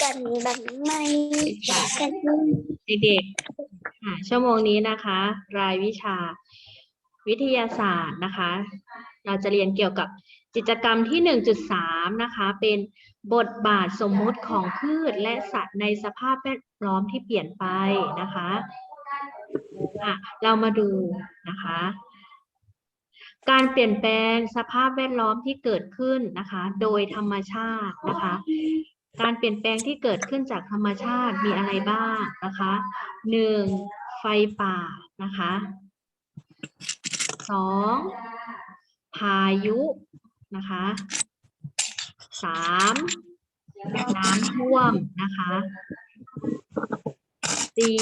กันแบบไม่กันเด็กๆค่ะชั่วโมงนี้นะคะ รายวิชาวิทยาศาสตร์นะคะ เราจะเรียนเกี่ยวกับกิจกรรมที่ 1.3 นะคะ เป็นบทบาทสมมุติของพืชและสัตว์ในสภาพแวดล้อมที่เปลี่ยนไปนะคะอะเรามาดูนะคะ การเปลี่ยนแปลงสภาพแวดล้อมที่เกิดขึ้นนะคะ โดยธรรมชาตินะคะ การเปลี่ยนแปลงที่เกิดขึ้นจากธรรมชาติมีอะไรบ้างนะคะหนึ่งไฟป่านะคะสองพายุนะคะสามน้ำท่วมนะคะสี่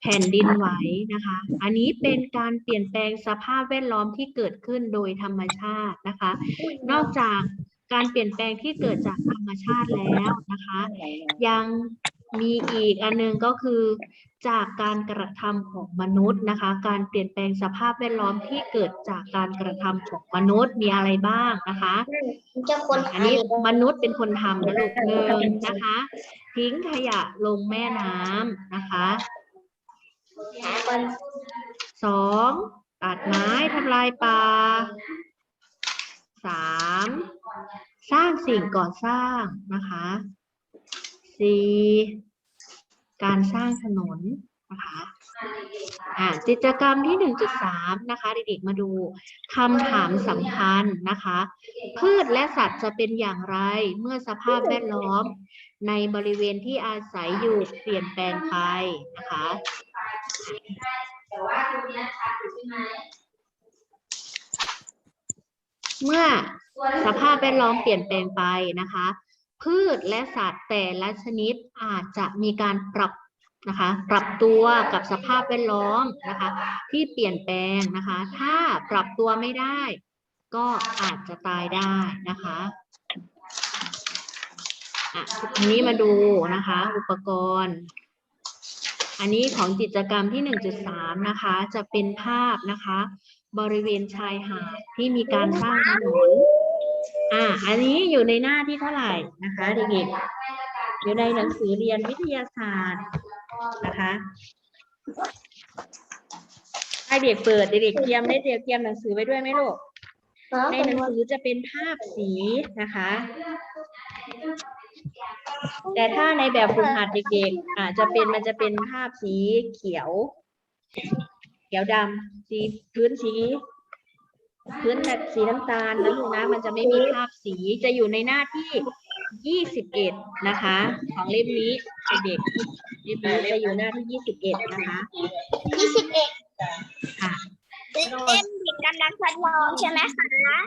แผ่นดินไหวนะคะ อันนี้เป็นการเปลี่ยนแปลงสภาพแวดล้อมที่เกิดขึ้นโดยธรรมชาตินะคะ นอกจากการเปลี่ยนแปลงที่เกิดจากธรรมชาติแล้วนะคะ ยังมีอีกอันหนึงก็คือจากการกระทำของมนุษย์นะคะ การเปลี่ยนแปลงสภาพแวดล้อมที่เกิดจากการกระทำของมนุษย์มีอะไรบ้างนะคะจะคนอันนี้มนุษย์เป็นคนทำนะลูกหนึ่งนะคะ ทิ้งขยะลงแม่น้ำนะคะ สองตัดไม้ทำลายป่าสามสร้างสิ่งก่อสร้างนะคะสี่การสร้างถนนนะคะอ่ากิจกรรมที่หนึ่งจุดสามนะคะ เด็กๆมาดูคำถามสำคัญนะคะ พืชและสัตว์จะเป็นอย่างไรเมื่อสภาพแวดล้อมในบริเวณที่อาศัยอยู่เปลี่ยนแปลงไปนะคะ ว่าตรงนี้ชัดใช่ไหมเมื่อสภาพแวดล้อมเปลี่ยนแปลงไปนะคะ พืชและสัตว์แต่ละชนิดอาจจะมีการปรับนะคะ ปรับตัวกับสภาพแวดล้อมนะคะ ที่เปลี่ยนแปลงนะคะ ถ้าปรับตัวไม่ได้ ก็อาจจะตายได้นะคะอะทีนี้มาดูนะคะ อุปกรณ์ อันนี้ของกิจกรรมที่ 1.3 นะคะ จะเป็นภาพนะคะ บริเวณชายหาดที่มีการสร้างถนนอ่า อันนี้อยู่ในหน้าที่เท่าไหร่นะคะเด็กๆอยู่ในหนังสือเรียนวิทยาศาสตร์นะคะให้เด็กเปิดเด็กเตรียมได้เตรียมเตรียมหนังสือไว้ด้วยไหมลูกในหนังสือจะเป็นภาพสีนะคะ แต่ถ้าในแบบฝึกหัดเด็กๆอาจจะเป็นมันจะเป็นภาพสีเขียว เขียวดำสีพื้นสีพื้นแบบสีน้ำตาลนะลูกนะมันจะไม่มีภาพสีจะอยู่ในหน้าที่ยี่สิบเอ็ดนะคะ ของเล่มนี้เด็กๆเล่มนี้จะอยู่หน้าที่ยี่สิบเอ็ดนะคะยี่สิบเอ็ดค่ะเล่มเด็กกำลังทดลองใช่ไหมคะ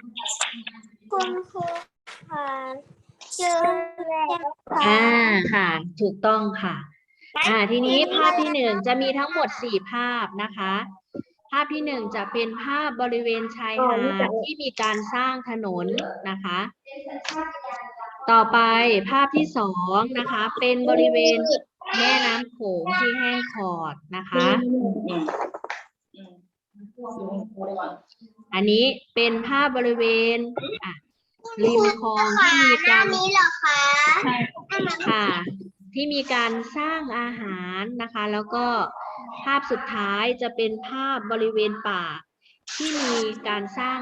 คุณครูค่ะ เจอแล้วค่ะอ่าค่ะ ถูกต้องค่ะ อ่า ทีนี้ภาพที่หนึ่งจะมีทั้งหมดสี่ภาพนะคะ ภาพที่หนึ่งจะเป็นภาพบริเวณชายหาดที่มีการสร้างถนนนะคะ ต่อไปภาพที่สองนะคะ เป็นบริเวณแม่น้ำโขงที่แห้งขอดนะคะ อันนี้เป็นภาพบริเวณอะ ริมคลองที่มีหน้าการ นี้เหรอคะค่ะ ที่มีการสร้างอาหารนะคะ แล้วก็ภาพสุดท้ายจะเป็นภาพบริเวณป่า ที่มีการสร้าง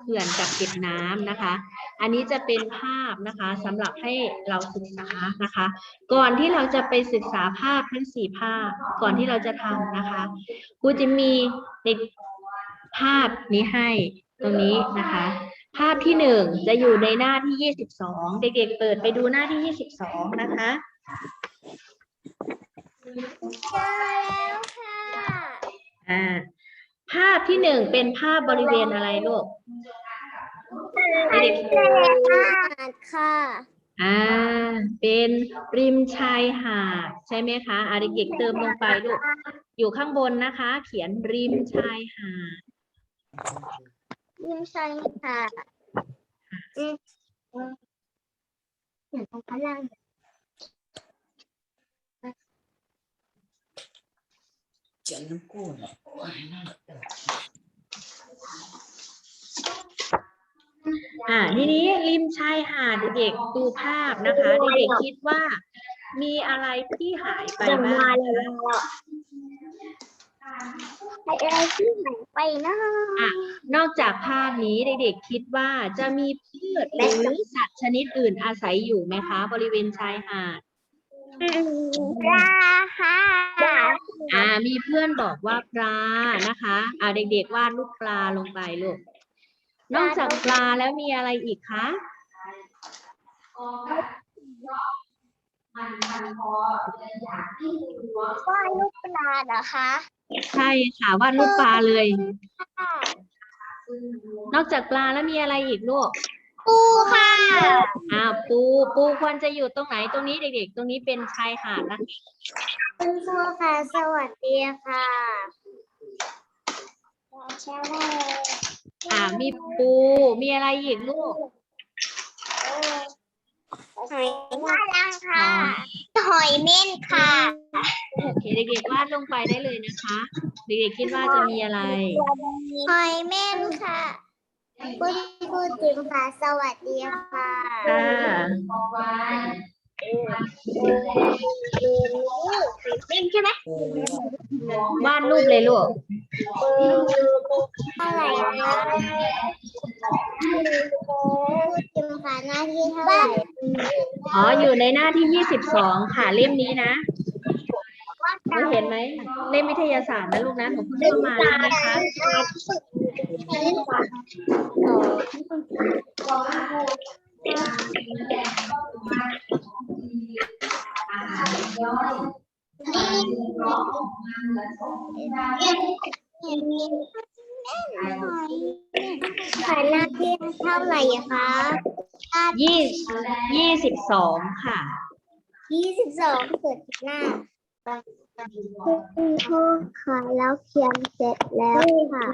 เขื่อนกักเก็บน้ำนะคะ อันนี้จะเป็นภาพนะคะสำหรับให้เราศึกษานะคะ ก่อนที่เราจะไปศึกษาภาพทั้งสี่ภาพก่อนที่เราจะทำนะคะครูจะมีเด็กภาพนี้ให้ตรงนี้นะคะ ภาพที่หนึ่งจะอยู่ในหน้าที่ยี่สิบสองเด็กๆเปิดไปดูหน้าที่ยี่สิบสองนะคะเจอแล้วค่ะอ่าภาพที่หนึ่งเป็นภาพบริเวณอะไรลูกเด็กเจอแล้วค่ะอ่าเป็นริมชายหาดใช่ไหมคะอาเด็กๆเติมลงไปลูกอยู่ข้างบนนะคะ เขียนริมชายหาด ยิ้มชายค่ะอืมอย่างตรงข้างล่างเจีนน้ำกูรอว้ายน่าเกลีอ่าทีนี้ริมชายหาดเด็กดูภาพนะคะเด็กคิดว่า มีอะไรที่หายไปบ้าง อะไรที่ไหนไปนะอะนอกจากภาพนี้เด็กๆคิดว่าจะมีพืชหรือสัตว์ชนิดอื่นอาศัยอยู่ไหมคะ บริเวณชายหาดปลาค่ะอ่า มีเพื่อนบอกว่าปลานะคะ อ่าเด็กๆวาดรูปปลาลงไปลูกนอกจากปลาแล้วมีอะไรอีกคะ ว่าลูกปลาเหรอคะใช่ค่ะวาดรูปปลาเลย ค่ะนอกจากปลาแล้วมีอะไรอีกลูกปูค่ะอ่าปูปูควรจะอยู่ตรงไหนตรงนี้เด็ก ๆ ตรงนี้เป็นชายหาดนะคุณครูค่ะสวัสดีค่ะใช่ไหมอ่ามีปูมีอะไรอีกลูก หอยน่ารักค่ะ หอยเม่นค่ะโอเคเด็กๆวาดลงไปได้เลยนะคะ เด็กๆคิดว่าจะมีอะไร หอยเม่นค่ะคุณครูจิมค่ะสวัสดีค่ะค่ะเม่นใช่ไหมวาดรูปเลยลูกอะไรคะคุณ จิมค่ะหน้าที่เท่าไหร่อ๋ออยู่ในหน้าที่ยี่สิบสองค่ะเล่มนี้นะหนูเห็นไหมเล่มวิทยาศาสตร์นะลูกนะหนูเพิ่งเข้ามาแล้วนะคะ ขายหน้า ที่เท่าไหร่คะยี่ยี่สิบสองค่ะยี่สิบสองเกิดหน้าคุณครูค่ะแล้วเขียนเสร็จแล้วค่ะ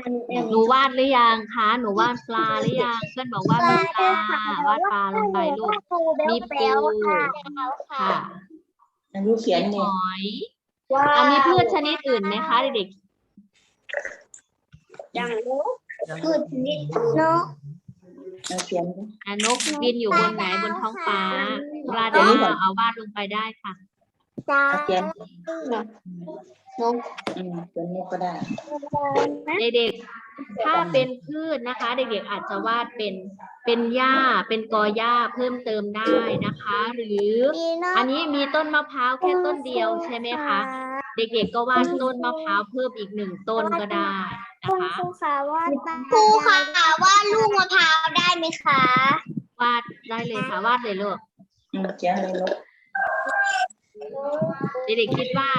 หนูวาดหรือยังคะหนูวาดปลาหรือยังเพื่อนบอกว่ามีปลาวาดปลาลงไปลูกมีปูค่ะอันนี้เขียนหเนี่ยอยเอามีพืชชนิดอื่นไหมคะเด็กยังรู้พืชชนิดนก เอาเขียนดิๆอะนกบินอยู่บนไหนบนท้องฟ้าปลาดาวเอาวาดลงไปได้ค่ะจ้าเอาเขียนนกอืมเขียนนี่ก็ได้เด็กๆถ้าเป็นพืชนะคะ เด็กๆอาจจะวาดเป็นเป็นหญ้าเป็นกอหญ้าเพิ่มเติมได้นะคะ หรือมีนกอันนี้มีต้นมะพร้าวแค่ต้นเดียวใช่ไหมคะ เด็กๆก็วาดต้นมะพร้าวเพิ่มอีกหนึ่งต้นก็ได้ นะคุณคะ ครูค่ะว่าครูค่ะว่าลูกมะพร้าวได้ไหมคะวาดได้เลยค่ะวาดเลยลูกอืมเขียนเลยลูกเด็กๆคิดว่า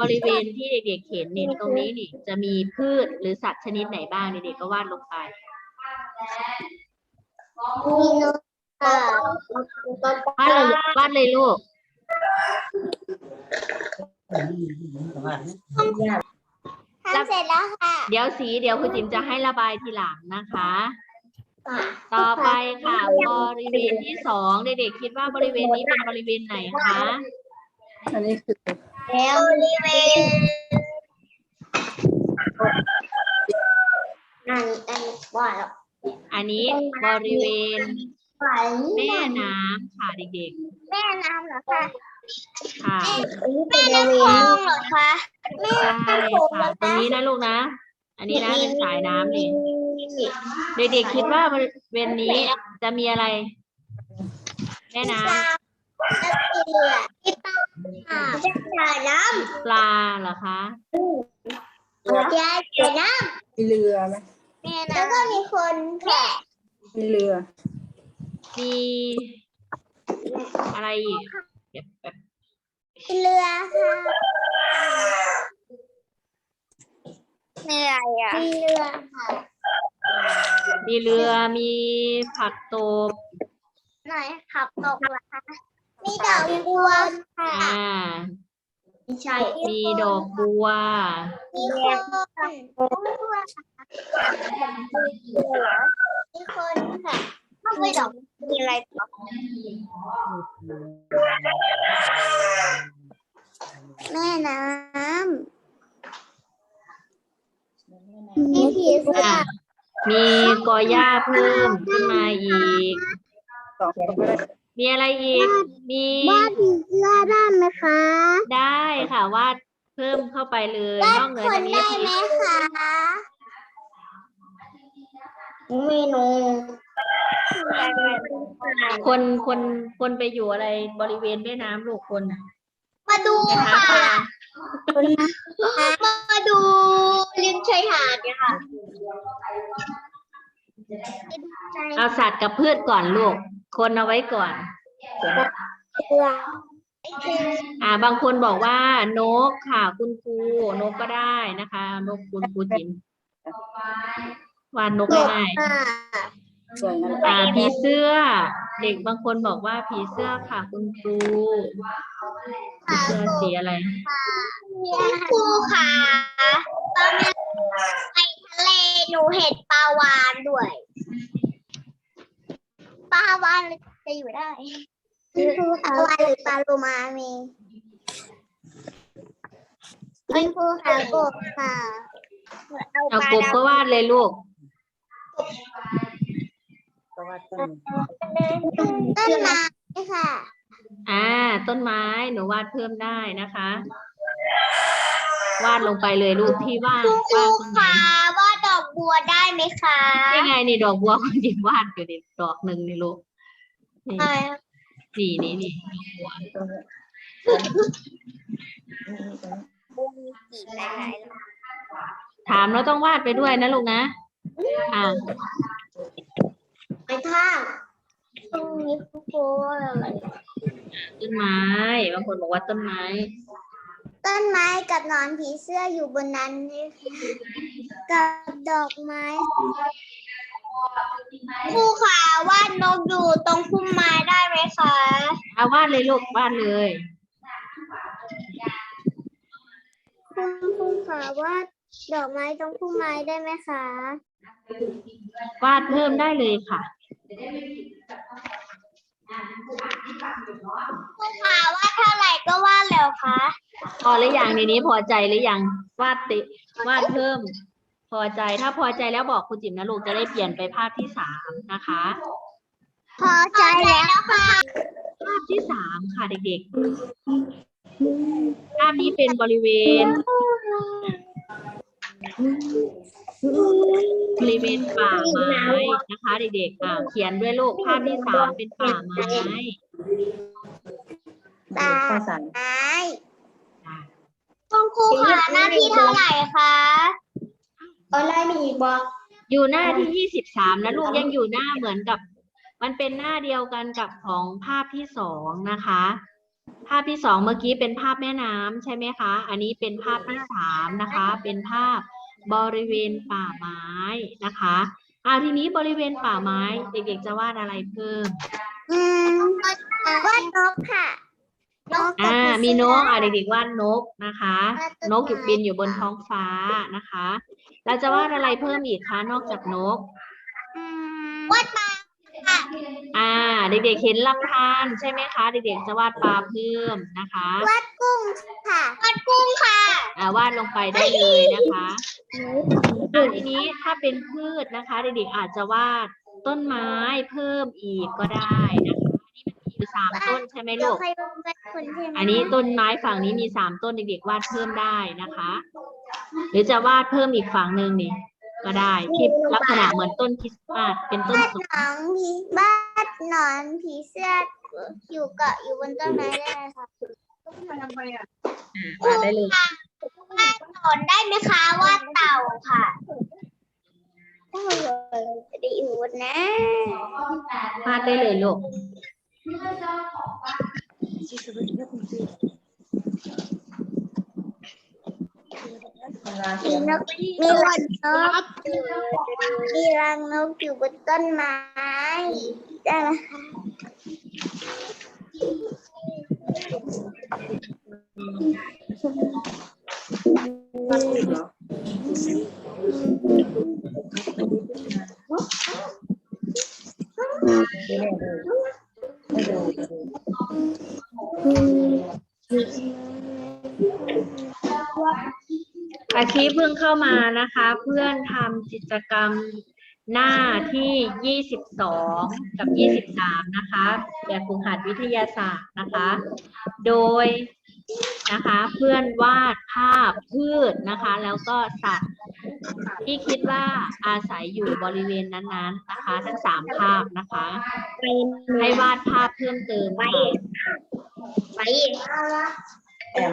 บริเวณที่เด็กๆเห็นเนี่ยตรงนี้นี่จะมีพืชหรือสัตว์ชนิดไหนบ้างเด็กๆก็วาดลงไป มีนกค่ะวาดเลยวาดเลยลูก ทำเสร็จแล้วค่ะเดี๋ยวสีเดี๋ยวคุณจิมจะให้ระบายทีหลังนะคะ ต่อไปค่ะ บริเวณที่สองเด็กๆคิดว่าบริเวณนี้เป็นบริเวณไหนคะอันนี้คือแล้วบริเวณนั่นอันว่าแล้วอันนี้บริเวณฝันแม่น้ำค่ะเด็กแม่น้ำเหรอคะๆ ค่ะแม่น้ำคลองเหรอคะแม่ใช่น้ำโขงเหรค่ะ อตรงคะนี้นะลูกนะ อันนี้นะเป็นสายน้ำนี่ เด็กๆคิดว่าบริเวณนี้จะมีอะไร แม่น้ำแล้วมีเรือที่ป้าจะจ่ายน้ปลาเหรอคะำจะจ่ายน้มีเรือไหมำแม่น้ำแล้วก็มีคนแค่มีเรือมีอะไรอีก เดี๋ยวแบบเรือค่ะเหนื่อยอะมีเรือค่ะมีเรือมีผักตบไหนขับตกเหรอคะมีดอกบัวค่ะอ่าไม่ใช่มีดอกบัวมีคนมีคนค่ะ มีดอกมีอะไรต่อแม่น้ำมีผีเสื้ออะมีกอหญ้าเพิ่มขึ้นมาอีกสองคนก็ได้มีอะไรอีก มีวาดผีเสื้อได้ไหมคะ ได้ค่ะวาดเพิ่มเข้าไปเลยวาดนอกเหนือคจากนนี้ได้ไหมคะเมนู คนคนคนไปอยู่อะไรบริเวณแม่น้ำลูกคนน่ะมาดูนะคะค่ะมาดูริมชายหาดเนี่ยค่ะเอาสัตว์กับพืชก่อนลูก คนเอาไว้ก่อน อ่า บางคนบอกว่านกค่ะ คุณครูนกก็ได้นะคะ นกคุณครูจิมวาดนกง่าย สวยงั้นๆอ่าผีเสื้อ เด็กบางคนบอกว่าผีเสื้อค่ะคุณครูผีเสื้อสีอะไรครูค่ะตอนนี้ไปทะเลหนูเห็นปลาวานด้วยปลาวานจะอยู่ได้ปลาวานหรือปลาโลมามีคุณครูค่ะกบค่ะเอากบก็วาดเลยลูก ก็ว่าต้นต้นไม้ค่ะ อ่า ต้นไม้หนูวาดเพิ่มได้นะคะ วาดลงไปเลยลูกที่ว่างคุณครูว่างตรงไหนค่ะว่าดอกบัวได้ไหมคะนี่ไงนี่ดอกบัวคุณจิมวาดอยู่นี่ดอกหนึ่งนี่ลูกนี่ใช่นี่นี่นี่ดอกบัวต้นนี้บัวมีกี่ลายถามแล้วต้องวาดไปด้วยนะลูกนะ อ่า ไปท่างตรงนี้คุณครูว่าอะไรต้นไม้บางคนบอกว่าต้นไม้ ต้นไม้กับหนอนผีเสื้ออยู่บนนั้นนี่กับดอกไม้ครูค่ะวาดนกอยู่ตรงพุ่มไม้ได้ไหมคะเอาวาดเลยลูกวาดเลยคุณครูค่ะวาดดอกไม้ตรงพุ่มไม้ได้ไหมคะ วาดเพิ่มได้เลยค่ะ ครูค่ะวาดเท่าไหร่ก็วาดแล้วคะพอหรือยังในนี้พอใจหรือยังวาดติวาดเพิ่ม พอใจถ้าพอใจแล้วบอกครูจิ๋มนะลูกจะได้เปลี่ยนไปภาพที่สามนะคะ พอใจแล้วค่ะภาพที่สามค่ะเด็กๆภาพนี้เป็นบริเวณ บริเวณป่าไม้นะคะ เด็กๆอ่าเขียนด้วยลูกภาพที่สามเป็นป่าไม้ตาข้าวสารไม้คุณครูค่ะหน้าที่เท่าไหร่คะตอนแรกมีอีกบอกอยู่หน้าที่ยี่สิบสามนะลูกยังอยู่หน้าเหมือนกับ มันเป็นหน้าเดียวกันกับของภาพที่สองนะคะ ภาพที่สองเมื่อกี้เป็นภาพแม่น้ำใช่ไหมคะ อันนี้เป็นภาพที่สามนะคะ เป็นภาพ บริเวณป่าไม้นะคะอ่าทีนี้บริเวณป่าไม้ เด็กๆจะวาดอะไรเพิ่ม อืมวาดนกค่ะนกกับอ่าผีมีนเสื้กอะเด็กๆวาดนกนะคะ นกอยู่บินอยู่บนท้องฟ้านะคะ เราจะวาดอะไรเพิ่มอีกคะนอกจากนกอืมวาดปลาค่ะ อ่า เด็กๆเห็นลำธารใช่ไหมคะ เด็กๆจะวาดปลาเพิ่มนะคะวาดกุ้งค่ะวาดกุ้งค่ะอ่าวาดลงไปได้เลยนะคะอ่าทีนี้ถ้าเป็นพืชนะคะ เด็กๆอาจจะวาดต้นไม้เพิ่มอีกก็ได้นะคะอันนี้มันมีอยู่สามต้นใช่ไหมเดี๋ยลูวกใครเป็นคนใช่ไหมอันนี้ต้นไม้ฝั่งนี้มีสามต้นเด็กๆวาดเพิ่มได้นะคะ หรือจะวาดเพิ่มอีกฝั่งหนึ่งนี่ ก็ได้ที่ลักษณะเหมือนต้นคริสต์มาสเป็นต้นสนหนอนผีบ้านหนอนผีเสื้ออยู่เกาะอยู่บนต้นไม้ได้ไหมคะวาดได้เลยวาดหนอนได้ไหมคะวาดเต่าค่ะเต่าได้อยู่บนนะวาดได้เลยลูก มีนกมีรังนกมีรังนกอยู่บนต้นไม้ได้ไหมคะ อาชีพเพิ่งเข้ามานะคะ เพื่อนทำกิจกรรมหน้าที่ 22 กับ 23 นะคะแบบฝึกหัดวิทยาศาสตร์นะคะ โดยนะคะเพื่อนวาดภาพพืชนะคะ แล้วก็สัตว์ที่คิดว่าอาศัยอยู่บริเวณนั้นๆนะคะ ทั้งสามภาพนะคะให้วาดภาพเพิ่มเติมไปไปแอม